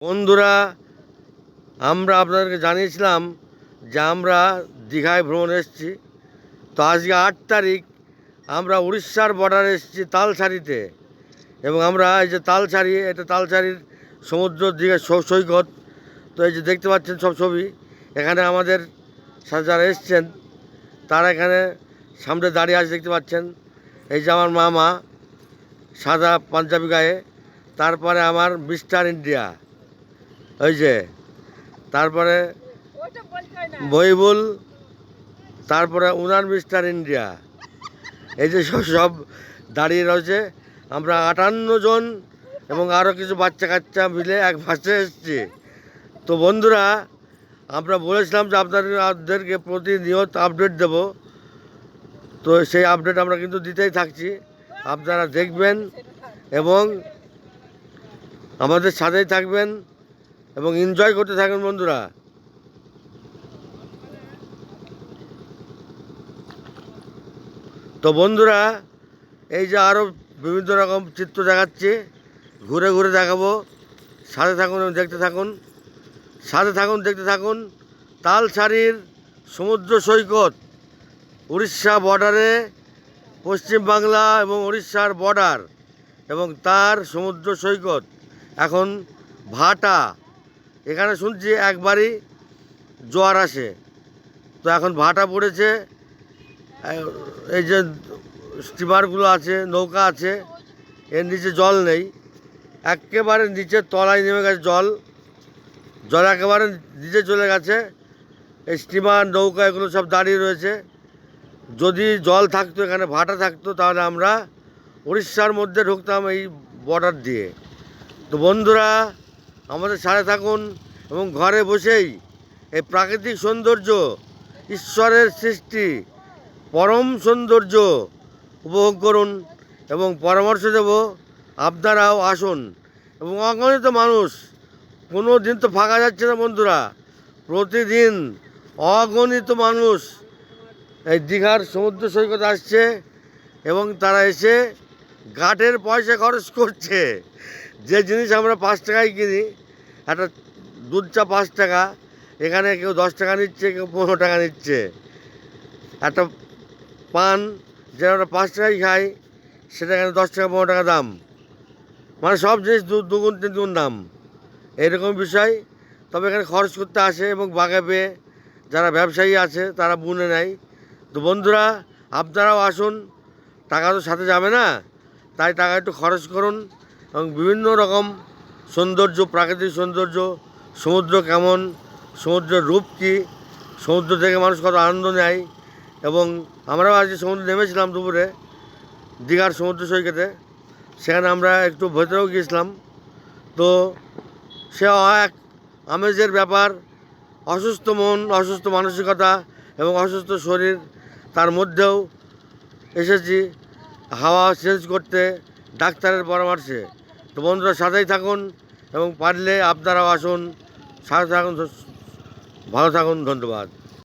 বন্ধুরা, আমরা আপনাদেরকে জানিয়েছিলাম যে আমরা দীঘায় ভ্রমণ এসেছি। তো আজকে আট তারিখ, আমরা উড়িষ্যার বর্ডারে এসেছি তালসারিতে এবং আমরা এই যে তালসারি এটা তালসারির সমুদ্র সৈ- সৈকত। তো এই যে দেখতে পাচ্ছেন সব ছবি, এখানে আমাদের সাথে যারা এসছেন, তারা এখানে সামনে দাঁড়িয়ে আছে দেখতে পাচ্ছেন। এই যে আমার মামা, সাদা পাঞ্জাবি গায়ে, তারপরে আমার মিস্টার ইন্ডিয়া ওই যে তারপরে বইবুল তারপরে উনার মিস্টার ইন্ডিয়া। এই যে সব সব দাঁড়িয়ে রয়েছে। আমরা আটান্ন জন এবং আরও কিছু বাচ্চা কাচ্চা মিলে এক ভাসে এসেছি। তো বন্ধুরা আমরা বলেছিলাম যে আপনাদেরকে প্রতিনিয়ত আপডেট দেব। তো সেই আপডেট আমরা কিন্তু দিতেই থাকছি। আপনারা দেখবেন এবং আমাদের সাথেই থাকবেন। এবং এনজয় করতে থাকবেন বন্ধুরা। তো বন্ধুরা, এই যে আরও বিভিন্ন রকম চিত্র দেখাচ্ছে, ঘুরে ঘুরে দেখাবো। সাথে থাকুন দেখতে থাকুন। সাথে থাকুন, দেখতে থাকুন। তালসারির সমুদ্র সৈকত, উড়িষ্যা বর্ডারে পশ্চিমবাংলা এবং উড়িষ্যার বর্ডার এবং তার সমুদ্র সৈকত। এখন ভাটা এখানে শুনছি একবারই জোয়ার আসে। তো এখন ভাটা পড়েছে। এই যে স্টিমারগুলো আছে, নৌকা আছে, এর নিচে জল নেই। একেবারে নিচে তলায় নেমে গেছে জল। জল একেবারে নিচে চলে গেছে। এই স্টিমার, নৌকা, এগুলো সব দাঁড়িয়ে রয়েছে। যদি জল থাকতো, এখানে ভাটা থাকতো, তাহলে আমরা উড়িষ্যার মধ্যে ঢুকতাম এই বর্ডার দিয়ে। তো বন্ধুরা আমাদের সাথে থাকুন এবং ঘরে বসেই এই প্রাকৃতিক সৌন্দর্য, ঈশ্বরের সৃষ্টি, পরম সৌন্দর্য উপভোগ করুন এবং পরামর্শ দেব, আপনারাও আসুন এবং অগণিত মানুষ কোনো দিন তো ফাঁকা যাচ্ছে না বন্ধুরা, প্রতিদিন অগণিত মানুষ এই দীঘার সমুদ্র সৈকত আসছে এবং তারা এসে ঘাটের পয়সা খরচ করছে। যে জিনিস আমরা পাঁচ টাকায় কিনি একটা দুধ চা পাঁচ টাকা, এখানে কেউ দশ টাকা নিচ্ছে, কেউ পনেরো টাকা নিচ্ছে। একটা পান, যেটা আমরা পাঁচ টাকাই খাই, সেটা এখানে দশ টাকা, পনেরো টাকা দাম। মানে সব জিনিস দু দুগুণ, তিন গুণ দাম। এরকম বিষয়। তবে এখানে খরচ করতে আসে এবং বাগে পেয়ে যারা ব্যবসায়ী আছে, তারা বুনে নেয়। তো বন্ধুরা, আপনারাও আসুন। টাকা তো সাথে যাবে না। তাই টাকা একটু খরচ করুন এবং বিভিন্ন রকম সৌন্দর্য, প্রাকৃতিক সৌন্দর্য, সমুদ্র কেমন, সমুদ্রের রূপ কী, সমুদ্র থেকে মানুষ কত আনন্দ নেয়, এবং আমরাও আজকে সমুদ্রে নেমেছিলাম দুপুরে, দীঘার সমুদ্র সৈকতে, সেখানে আমরা একটু ভেতরেও গিয়েছিলাম। তো সে এক আমেজের ব্যাপার, অসুস্থ মন, অসুস্থ মানসিকতা এবং অসুস্থ শরীর, তার মধ্যেও এসেছি, হাওয়া চেঞ্জ করতে, ডাক্তারের পরামর্শে। তো বন্ধুরা সাথেই থাকুন এবং পারলে আপনারাও আসুন। সাথে থাকুন ভালো থাকুন ধন্যবাদ।